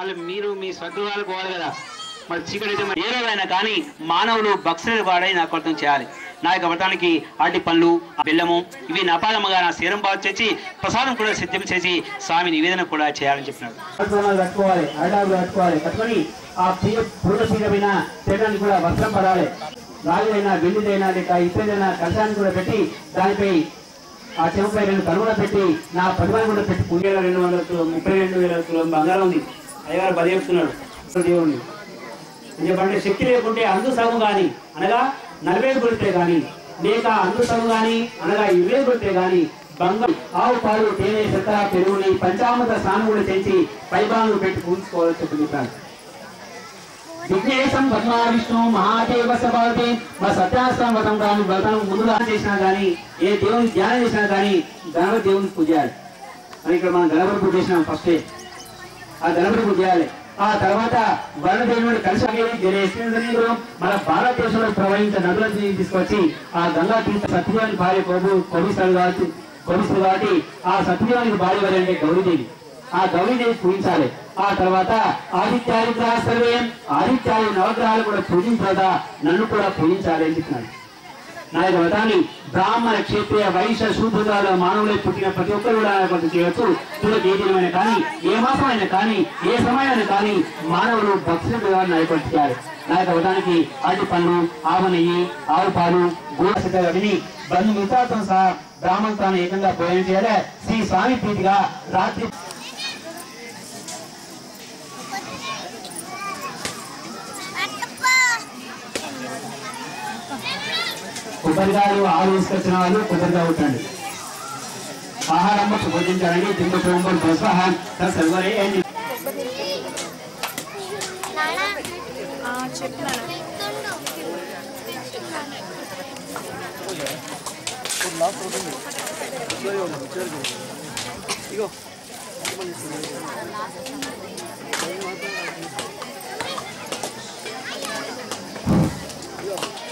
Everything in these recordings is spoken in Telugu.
మళ్ళీ మీరు మీ స్వగృహాలు పోవాలి కదా. మరి చీకటి అయితే మరి ఏ కానీ మానవులు భక్తులు వాడై నాకు అర్థం చేయాలి. నా యొక్క వ్రతానికి అరటి పళ్ళు బెల్లము ఇవి నపాలమ్మగా నా శరీరం బాగు చేసి ప్రసాదం కూడా సిద్ధం చేసి స్వామి నివేదన కూడా చేయాలని చెప్పినాడు. ఆసనాలు కట్టుకోవాలి కట్టుకోవాలి కట్టుకొని ఆ పీయ కూడా వస్త్రం పడాలి. రాజులైనా వెండిదైనా లేక ఇతరులైనా కలశాన్ని కూడా పెట్టి దానిపై ఆ చెంపై రెండు కనుగొన పెట్టి నా పదివాన్ని కూడా పెట్టి పూజ రెండు వందల ముప్పై రెండు వేల బంగారం ఉంది. అయ్యవారు బలి చెప్తున్నాడు దేవుణ్ణి. ఎందుకంటే శక్తి లేకుంటే అందు సగం గాని అనగా నలభై ఐదు కొడితే గాని లేక అందు సగం గాని అనగా ఇరవై కొడితే గాని బంగారు ఆవు పాలు తేనె చెత్త పెరుగుని పంచామృత స్నానం కూడా చేసి పైభాగం పెట్టి పూజించుకోవాలని చెప్పి చెప్పాను విఘ్నేశం పద్మా విష్ణు మహాదేవ సభావతి మా సత్యాశ్రమ వ్రతం కానీ వ్రతం ముందుగా చేసినా కానీ ఏ దేవుని ధ్యానం చేసినా కానీ గణపతి దేవుని పూజ అని ఇక్కడ మనం గణపతి పూజ చేసినాం ఫస్టే. ఆ గణపతి పూజ చేయాలి. ఆ తర్వాత వరుణదేవుడు కలిసి జరేశ్వరుడు మన భారతదేశంలో ప్రవహించిన నదులను తీసుకొచ్చి ఆ గంగా తీర్థ సత్యదేవుని భార్య ప్రభు కొడుస్తారు కాబట్టి కొడుస్తుంది కాబట్టి ఆ సత్యదేవానికి భార్య వారి అంటే గౌరీదేవి. ఆ గౌరీదేవి పూజించాలి. ఆ తర్వాత ఆదిత్యాది సర్వే ఆదిత్యాది నవగ్రహాలు కూడా పూజించదా నన్ను కూడా పూజించాలి అని చెప్పినాడు. నా యొక్క వ్రతాన్ని బ్రాహ్మణ క్షేత్రీయ వైశ్య శూద్రాల మానవులే పుట్టిన ప్రతి ఒక్కరు కూడా కొంత చేయవచ్చు చూడకి ఏ దినమైన కానీ ఏ మాసమైనా కానీ ఏ సమయమైనా కానీ మానవులు భక్తులు నాయకులు చేయాలి నా యొక్క వ్రతానికి అరటి పండ్లు ఆవు నెయ్యి ఆవు పాలు గోడ విని బంధు మిగతాతో సహా బ్రాహ్మణతో ఏకంగా భోజనం చేయాలి. శ్రీ స్వామి ప్రీతిగా రాత్రి కొబ్బరికాయలు ఆరు తీసుకొచ్చిన వాళ్ళు కొబ్బరికాయ आहारम सुभोजन चरणी तिंग प्रोम भस्वाहा तत्सर्वरे एनि 이거 이거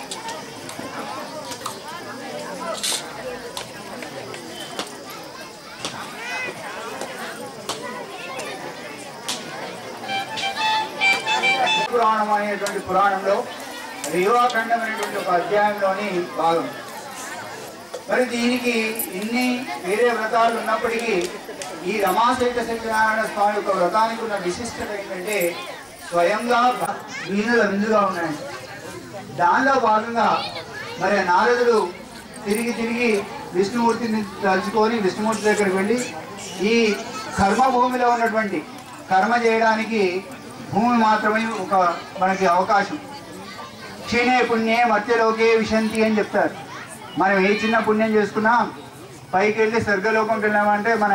పురాణం అనేటువంటి పురాణంలో రేవాఖండం అనేటువంటి ఒక అధ్యాయంలోని భాగం. మరి దీనికి ఇన్ని వేరే వ్రతాలు ఉన్నప్పటికీ ఈ రమాశేఖ సత్యనారాయణ స్వామి యొక్క వ్రతానికి ఉన్న విశిష్టత ఏంటంటే స్వయంగా వీణుల విందుగా ఉన్నాయి. దానిలో భాగంగా మరి నారదుడు తిరిగి తిరిగి విష్ణుమూర్తిని తలుచుకొని విష్ణుమూర్తి దగ్గరికి వెళ్ళి ఈ కర్మభూమిలో ఉన్నటువంటి కర్మ చేయడానికి భూమి మాత్రమే ఒక మనకి అవకాశం. క్షీణే పుణ్యే మధ్యలోకే విశంతి అని చెప్తారు. మనం ఏ చిన్న పుణ్యం చేసుకున్నా పైకి వెళ్ళి స్వర్గలోకంకి వెళ్ళామంటే మన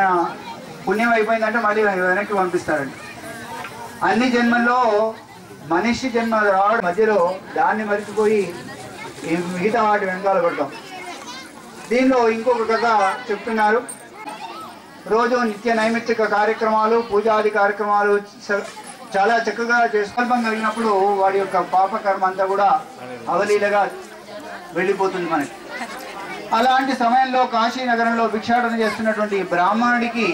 పుణ్యం అయిపోయిందంటే మళ్ళీ వెనక్కి పంపిస్తారండి. అన్ని జన్మల్లో మనిషి జన్మ రావడం మధ్యలో దాన్ని మరిచిపోయి మిగతా వాటి వెనకాల పడతాం. దీనిలో ఇంకొక కథ చెప్తున్నారు. రోజు నిత్య నైమిత్తిక కార్యక్రమాలు పూజాది కార్యక్రమాలు చాలా చక్కగా చేసుకోల్పం కలిగినప్పుడు వాడి యొక్క పాపకర్మ అంతా కూడా అవలీలగా వెళ్ళిపోతుంది మనకి. అలాంటి సమయంలో కాశీనగరంలో భిక్షాటన చేస్తున్నటువంటి బ్రాహ్మణుడికి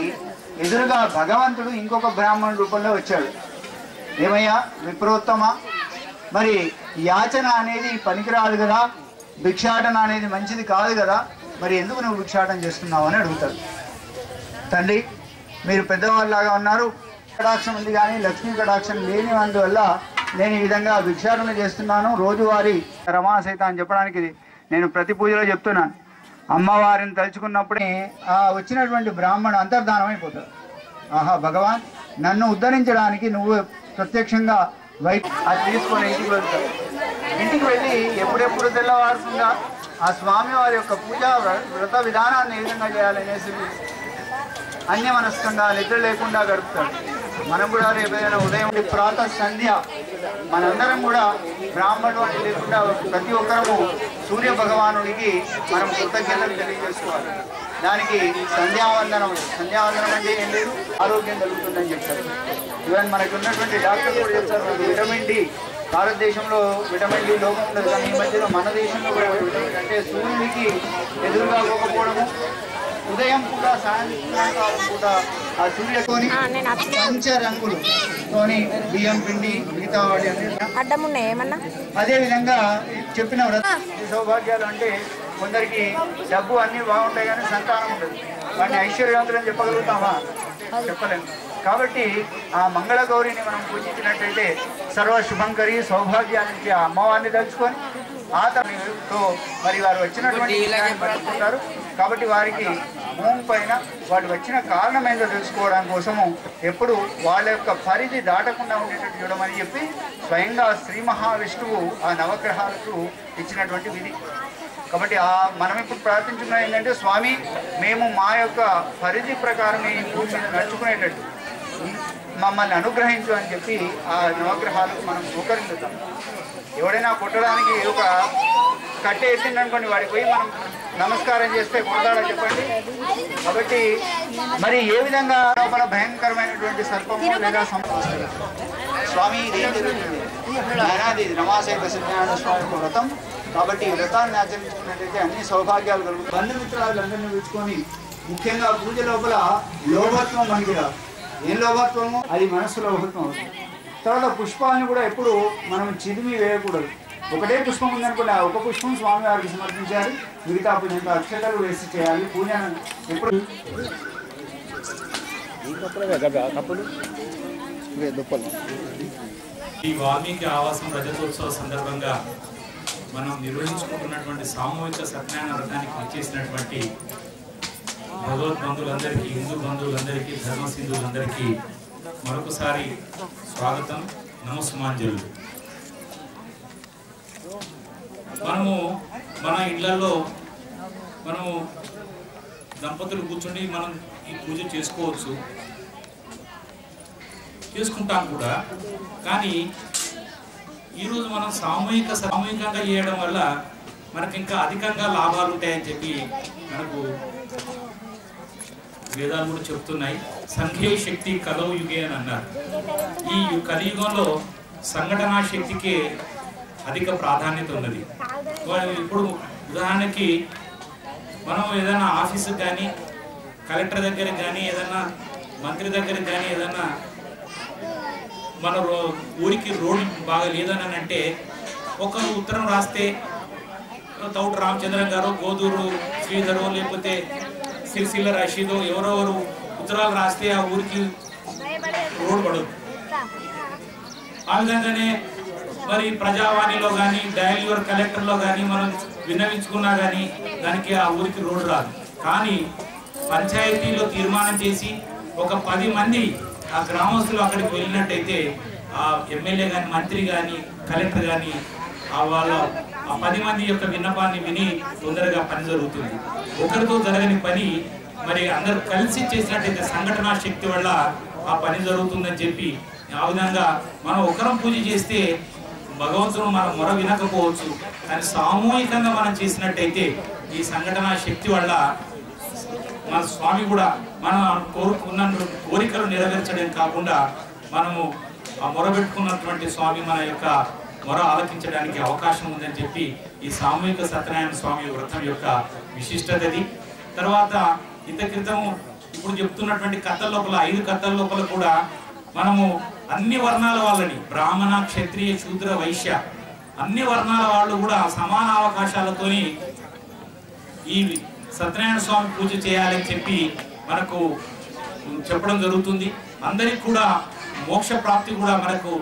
ఎదురుగా భగవంతుడు ఇంకొక బ్రాహ్మణుడి రూపంలో వచ్చాడు. ఏమయ్యా విప్రోత్తమ? మరి యాచన అనేది పనికిరాదు కదా భిక్షాటన అనేది మంచిది కాదు కదా మరి ఎందుకు నువ్వు భిక్షాటన చేస్తున్నావు అని అడుగుతాడు. తండ్రి మీరు పెద్దవాళ్ళలాగా ఉన్నారు కటాక్షం ఉంది కానీ లక్ష్మీ కటాక్షం లేని అందువల్ల నేను ఈ విధంగా భిక్షాటన చేస్తున్నాను. రోజువారీ రమా సైత అని చెప్పడానికి నేను ప్రతి పూజలో చెప్తున్నాను. అమ్మవారిని తలుచుకున్నప్పుడే ఆ వచ్చినటువంటి బ్రాహ్మణ అంతర్ధానం అయిపోతాడు ఆహా భగవాన్ నన్ను ఉద్ధరించడానికి నువ్వు ప్రత్యక్షంగా వైట్ అది తీసుకొని ఇంటికి వెళ్తావు. ఇంటికి వెళ్ళి ఎప్పుడెప్పుడు తెల్లవారుతుందా? ఆ స్వామి వారి యొక్క పూజా వ్ర- వ్రత విధానాన్ని ఏ విధంగా చేయాలనేసి అన్యమనస్కంగా నిద్ర లేకుండా గడుపుతాడు. మనం కూడా రేపు ఏదైనా ఉదయం ప్రాత సంధ్య మనందరం కూడా బ్రాహ్మణుడు అని లేకుండా ప్రతి ఒక్కరము సూర్య భగవానుడికి మనం కృతజ్ఞతలు తెలియజేసుకోవాలి. దానికి సంధ్యావందనం సంధ్యావందనం అంటే ఏం లేదు ఆరోగ్యం కలుగుతుందని చెప్తారు. ఈవెన్ మనకు ఉన్నటువంటి డాక్టర్ కూడా చెప్తారు విటమిన్ డి. భారతదేశంలో విటమిన్ డి లోపం ఉండదు కానీ ఈ మధ్యలో మన దేశంలో కూడా విటమిన్ అంటే సూర్యుడికి ఎదురుగా పోకపోవడము ఉదయం పూట సాయంత్రం పూట ఆ సూర్యతోని పంచ రంగులు తోని బియ్యం పిండి మిగతా అన్ని అడ్డం ఏమన్నా? అదే విధంగా చెప్పిన సౌభాగ్యాలు అంటే కొందరికి డబ్బు అన్ని బాగుంటాయి కానీ సంతానం ఉండదు. వాటిని ఐశ్వర్యవంతులని చెప్పగలుగుతామా? చెప్పలేము కాబట్టి ఆ మంగళ గౌరిని మనం పూజించినట్టయితే సర్వ శుభంకరి సౌభాగ్యానికి ఆ అమ్మవారిని తలుచుకొని ఆ తనతో మరి వారు వచ్చినటువంటి పట్టుకుంటారు. కాబట్టి వారికి భూమి పైన వాడు వచ్చిన కారణం ఏందో తెలుసుకోవడం కోసము ఎప్పుడు వాళ్ళ యొక్క పరిధి దాటకుండా ఉండేటట్టు చూడమని చెప్పి స్వయంగా శ్రీ మహావిష్ణువు ఆ నవగ్రహాలకు ఇచ్చినటువంటి విధి. కాబట్టి ఆ మనం ఇప్పుడు ప్రార్థించుకున్నది ఏంటంటే స్వామి మేము మా యొక్క పరిధి ప్రకారం ఈ భూమి మీద నడుచుకునేటట్టు మమ్మల్ని అనుగ్రహించు అని చెప్పి ఆ నవగ్రహాలకు మనం స్వీకరించుతాం. ఎవడైనా కొట్టడానికి ఒక కట్టె ఎత్తిందనుకోండి వాడికి పోయి మనం నమస్కారం చేస్తే కొడతాడా చెప్పండి? కాబట్టి మరి ఏ విధంగా లోపల భయంకరమైనటువంటి సర్పము లేదా సంపద స్వామి ఇది ఏం జరుగుతుంది సత్యనారాయణ స్వామి వ్రతం. కాబట్టి ఈ వ్రతాన్ని ఆచరించుకున్నట్టయితే అన్ని సౌభాగ్యాలు కలుగుతాయి. బంధుమిత్రాలందరినీ పిలుచుకొని ముఖ్యంగా పూజ లోపల లోభత్వం మనకి రాదు ఏం లోభత్వము? అది మనస్సు లోభత్వం అవుతుంది తర్వాత పుష్పాలను కూడా ఎప్పుడు మనం చిదిమి వేయకూడదు. ఒకటే పుష్పం ఉందనుకోండి ఆ ఒక పుష్పం స్వామి వారికి సమర్పించాలి మిగతా పూజ అక్షతలు వేసి చేయాలి పూజ ఎప్పుడు ఈ వాల్మీకి ఆవాసం రజతోత్సవ సందర్భంగా మనం నిర్వహించుకుంటున్నటువంటి సామూహిక సత్యనారాయణ వ్రతానికి వచ్చేసినటువంటి భగవద్బంధువులందరికీ హిందూ బంధువులందరికీ ధర్మ సింధువులందరికీ మరొకసారి స్వాగతం నమస్మాంజలు మనము మన ఇళ్ళలో మనము దంపతులు కూర్చొని మనం ఈ పూజ చేసుకోవచ్చు. చేసుకుంటాం కూడా. కానీ ఈరోజు మనం సామూహిక సామూహికంగా చేయడం వల్ల మనకి ఇంకా అధికంగా లాభాలు ఉంటాయని చెప్పి మనకు వేదాలు కూడా చెప్తున్నాయి. సంఘే శక్తి కలవు యుగే అని అన్నారు. ఈ కలియుగంలో సంఘటనా శక్తికి అధిక ప్రాధాన్యత ఉన్నది. ఇప్పుడు ఉదాహరణకి మనం ఏదైనా ఆఫీసు కానీ కలెక్టర్ దగ్గర కానీ ఏదైనా మంత్రి దగ్గర కానీ ఏదైనా మన రో- ఊరికి రోడ్డు బాగా లేదని అంటే ఒకరు ఉత్తరం రాస్తే తౌటు రామచంద్రన్ గారు గోదూరు శ్రీధరు లేకపోతే సిరిసిల్ల రషీదు ఎవరెవరు ఉత్తరాలు రాస్తే ఆ ఊరికి రోడ్ పడదు. ఆ విధంగానే మరి ప్రజావాణిలో కానీ డయల్ యువర్ కలెక్టర్లో కానీ మనం విన్నవించుకున్నా కానీ దానికి ఆ ఊరికి రోడ్డు రాదు. కానీ పంచాయతీలో తీర్మానం చేసి ఒక పది మంది ఆ గ్రామస్తులు అక్కడికి వెళ్ళినట్టయితే ఆ ఎమ్మెల్యే కానీ మంత్రి కానీ కలెక్టర్ కానీ వాళ్ళ ఆ పది మంది యొక్క విన్నపాన్ని విని తొందరగా పని జరుగుతుంది. ఒకరితో జరగని పని మరి అందరూ కలిసి చేసినట్టయితే సంఘటనా శక్తి వల్ల ఆ పని జరుగుతుందని చెప్పి ఆ విధంగా మనం ఒకరం పూజ చేస్తే భగవంతుడు మన మొర వినకపోవచ్చు. కానీ సామూహికంగా మనం చేసినట్టయితే ఈ సంఘటన శక్తి వల్ల మన స్వామి కూడా మనం కోరుకున్న కోరికలు నెరవేర్చడం కాకుండా మనము ఆ మొరబెట్టుకున్నటువంటి స్వామి మన యొక్క మరో ఆలకించడానికి అవకాశం ఉందని చెప్పి ఈ సామూహిక సత్యనారాయణ స్వామి వ్రతం యొక్క విశిష్టతది. తర్వాత ఇంత క్రితం ఇప్పుడు చెప్తున్నటువంటి కథల లోపల ఐదు కథల లోపల కూడా మనము అన్ని వర్ణాల వాళ్ళని బ్రాహ్మణ క్షత్రియ శూద్ర వైశ్య అన్ని వర్ణాల వాళ్ళు కూడా సమాన అవకాశాలతోని ఈ సత్యనారాయణ స్వామి పూజ చేయాలని చెప్పి మనకు చెప్పడం జరుగుతుంది. అందరికి కూడా మోక్ష ప్రాప్తి కూడా మనకు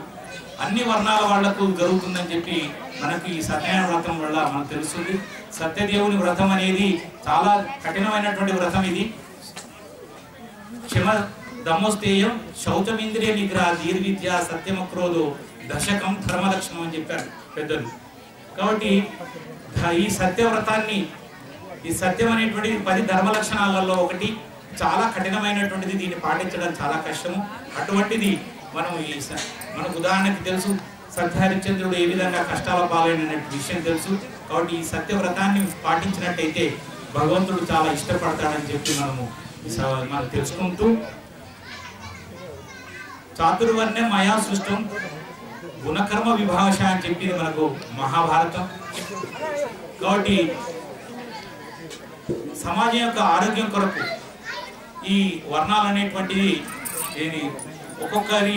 అన్ని వర్ణాల వాళ్ళకు జరుగుతుందని చెప్పి మనకి ఈ సత్యనారాయణ వ్రతం వల్ల మనకు తెలుస్తుంది. సత్యదేవుని వ్రతం అనేది చాలా కఠినమైనటువంటి వ్రతం ఇది. క్షమ దమోస్తేయం శౌచమింద్రియ నిగ్రహ దీర్విద్య సత్యమక్రోధో దశకం ధర్మలక్షణం అని చెప్పారు పెద్దలు. కాబట్టి ఈ సత్యవ్రతాన్ని ఈ సత్యం అనేటువంటి పది ధర్మ లక్షణాలలో ఒకటి. చాలా కఠినమైనటువంటిది దీన్ని పాటించడం చాలా కష్టము. అటువంటిది మనం ఈ మనకు ఉదాహరణకి తెలుసు సత్యహరిశ్చంద్రుడు ఏ విధంగా కష్టాల పాలైన విషయం తెలుసు. కాబట్టి ఈ సత్యవ్రతాన్ని పాటించినట్టయితే భగవంతుడు చాలా ఇష్టపడతాడని చెప్పి మనము మనం తెలుసుకుంటూ. చాతుర్వర్ణ్యం మయా సృష్టం గుణకర్మ విభాష అని చెప్పింది మనకు మహాభారతం. కాబట్టి సమాజం యొక్క ఆరోగ్యం కొరకు ఈ వర్ణాలు అనేటువంటివి ఒక్కొక్కరి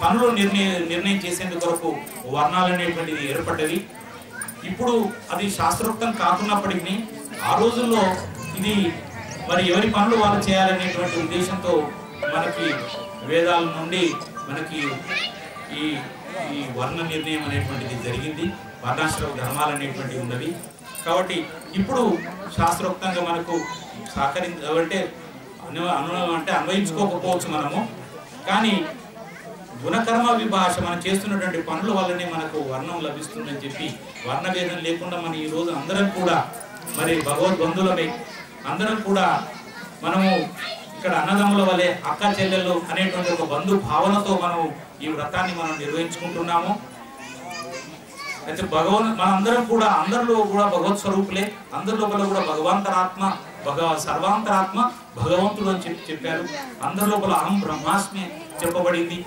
పనులు నిర్ణయ నిర్ణయం చేసేందుకు కొరకు వర్ణాలు అనేటువంటిది ఏర్పడ్డది. ఇప్పుడు అది శాస్త్రోక్తం కాకున్నప్పటికీ ఆ రోజుల్లో ఇది మరి ఎవరి పనులు వాళ్ళు చేయాలనేటువంటి ఉద్దేశంతో మనకి వేదాల నుండి మనకి ఈ ఈ వర్ణ నిర్ణయం అనేటువంటిది జరిగింది. వర్ణాశ్రమ ధర్మాలు అనేటువంటివి ఉన్నవి. కాబట్టి ఇప్పుడు శాస్త్రోక్తంగా మనకు సహకరి అంటే అను అను అంటే అన్వయించుకోకపోవచ్చు మనము. కానీ గుణకర్మ విభాష మనం చేస్తున్నటువంటి పనుల వల్లనే మనకు వర్ణం లభిస్తుందని చెప్పి వర్ణభేదం లేకుండా మనం ఈ రోజు అందరం కూడా మరి భగవద్బంధులమే. అందరం కూడా మనము ఇక్కడ అన్నదమ్ముల వలె అక్క చెల్లెళ్ళు అనేటువంటి ఒక బంధు భావనతో మనం ఈ వ్రతాన్ని మనం నిర్వహించుకుంటున్నాము. అయితే భగవన్ మనందరం కూడా అందరిలో కూడా భగవత్ స్వరూపులే అందరి లోపల కూడా భగవంతరాత్మ భగవ సర్వాంతరాత్మ భగవంతుడు అని చెప్పి చెప్పారు. అందరి లోపల అహం బ్రహ్మాస్మి చెప్పబడింది.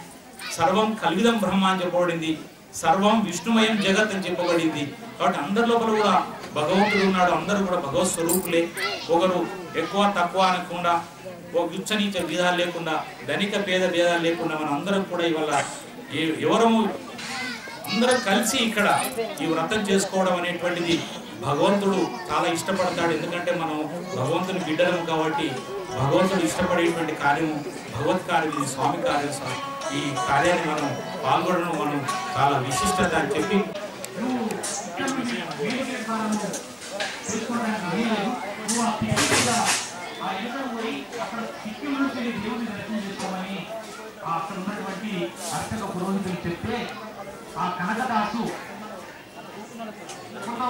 సర్వం కల్విదం బ్రహ్మ అని చెప్పబడింది. సర్వం విష్ణుమయం జగత్ అని చెప్పబడింది. కాబట్టి అందరి లోపల కూడా భగవంతుడు ఉన్నాడు. అందరూ కూడా భగవత్ స్వరూపులే. ఒకరు ఎక్కువ తక్కువ అనకుండా ఓ గుచ్చనీచ భేదాలు లేకుండా ధనిక పేద భేదాలు లేకుండా మనం అందరం కూడా ఇవాళ ఏ- ఎవరము అందరం కలిసి ఇక్కడ ఈ వ్రతం చేసుకోవడం అనేటువంటిది భగవంతుడు చాలా ఇష్టపడతాడు. ఎందుకంటే మనం భగవంతుని బిడ్డలం కాబట్టి భగవంతుడు ఇష్టపడేటువంటి కార్యము భగవత్ కార్యం ఇది స్వామి కార్యం ఈ కార్యాన్ని మనం పాల్గొనడం మనం చాలా విశిష్టత అని చెప్పి అక్కడ ఉన్నటువంటి అర్చక పురోహితులు చెప్తే ఆ కనకదాసు ఫోటో